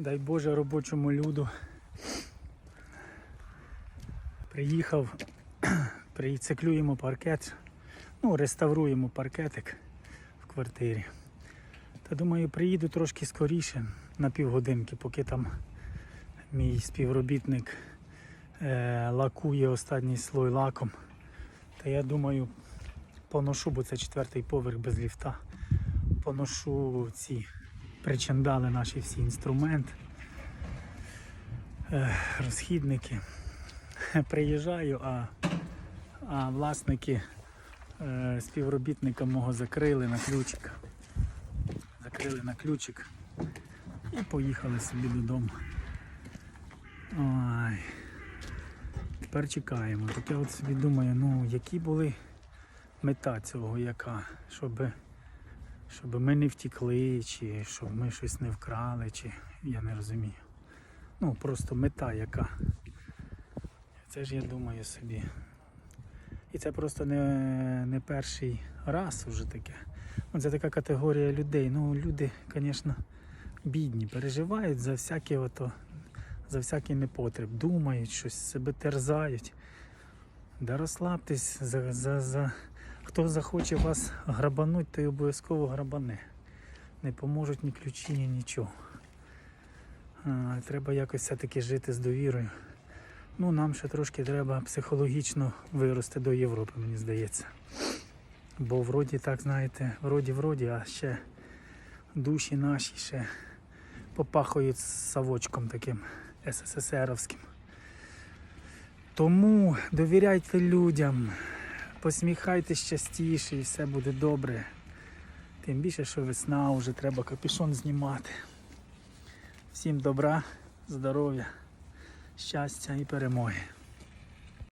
дай Боже робочому люду. Приїхав, прициклюємо паркет, ну, реставруємо паркетик в квартирі. Та думаю, приїду трошки скоріше на півгодинки, поки там мій співробітник е, лакує останній слой лаком. Та я думаю, поношу, бо це четвертий поверх без ліфта. Поношу ці причандали наші всі інструменти, розхідники. Приїжджаю, а, а власники е, співробітника мого закрили на ключик. Закрили на ключик і поїхали собі додому. Ой. Тепер чекаємо. Так я от собі думаю, ну які були мета цього, яка, щоб, щоб ми не втікли, чи щоб ми щось не вкрали, чи я не розумію. Ну просто мета яка. Це ж я думаю собі. І це просто не, не перший раз вже таке. Ну, Це така категорія людей. Ну, люди, звісно, бідні, переживають за всяке ото, за всякий непотреб, думають, щось себе терзають. Да розслабтесь, за, за, за... хто захоче вас грабануть, той обов'язково грабане. Не поможуть ні ключі, ні нічого. А, треба якось все-таки жити з довірою. Ну, нам ще трошки треба психологічно вирости до Європи, мені здається. Бо вроді так, знаєте, вроді вроді, а ще душі наші ще попахують совочком таким СССРовським. Тому довіряйте людям, посміхайтесь частіше і все буде добре. Тим більше, що весна, вже треба капюшон знімати. Всім добра, здоров'я, щастя і перемоги.